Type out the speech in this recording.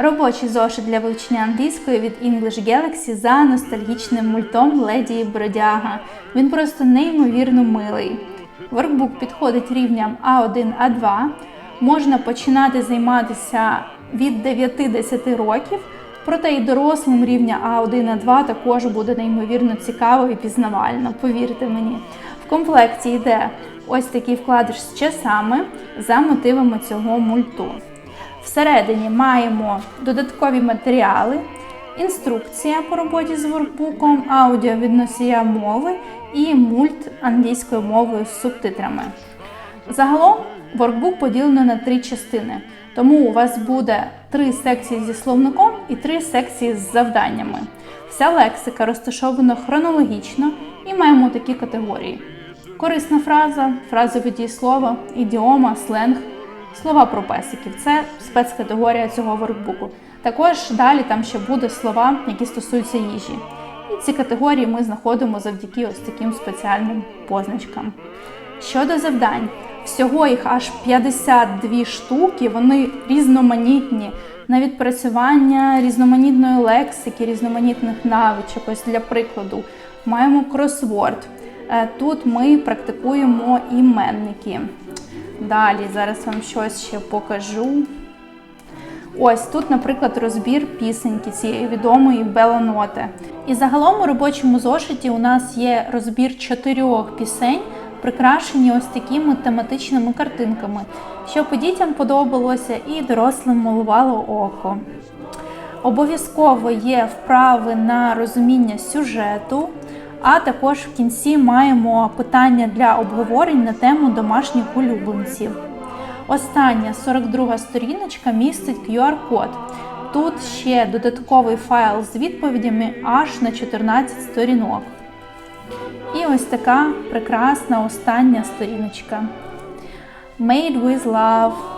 Робочий зошит для вивчення англійської від English Galaxy за ностальгічним мультом Леді і Бродяга. Він просто неймовірно милий. Воркбук підходить рівням А1, А2. Можна починати займатися від 9-10 років, проте і дорослим рівня А1, А2 також буде неймовірно цікаво і пізнавально, повірте мені. В комплекті йде ось такий вкладиш з часами за мотивами цього мульту. Всередині маємо додаткові матеріали, інструкція по роботі з воркбуком, аудіо від мови і мульт англійською мовою з субтитрами. Загалом воркбук поділено на три частини, тому у вас буде три секції зі словником і три секції з завданнями. Вся лексика розташована хронологічно і маємо такі категорії: корисна фраза, фразове дієслово, ідіома, сленг, слова про песиків. Це спецкатегорія цього воркбуку. Також далі там ще буде слова, які стосуються їжі. І ці категорії ми знаходимо завдяки ось таким спеціальним позначкам. Щодо завдань, всього їх аж 52 штуки, вони різноманітні на відпрацювання різноманітної лексики, різноманітних навичок. Ось для прикладу, маємо кросворд. Е, Тут ми практикуємо іменники. Далі, зараз вам щось ще покажу. Ось тут, наприклад, розбір пісеньки цієї відомої Беланоти. І загалом у робочому зошиті у нас є розбір чотирьох пісень, прикрашені ось такими тематичними картинками, щоб і дітям подобалося і дорослим малувало око. Обов'язково є вправи на розуміння сюжету, а також в кінці маємо питання для обговорень на тему домашніх улюбленців. Остання 42 сторіночка містить QR-код. Тут ще додатковий файл з відповідями аж на 14 сторінок. І ось така прекрасна остання сторіночка. Made with love.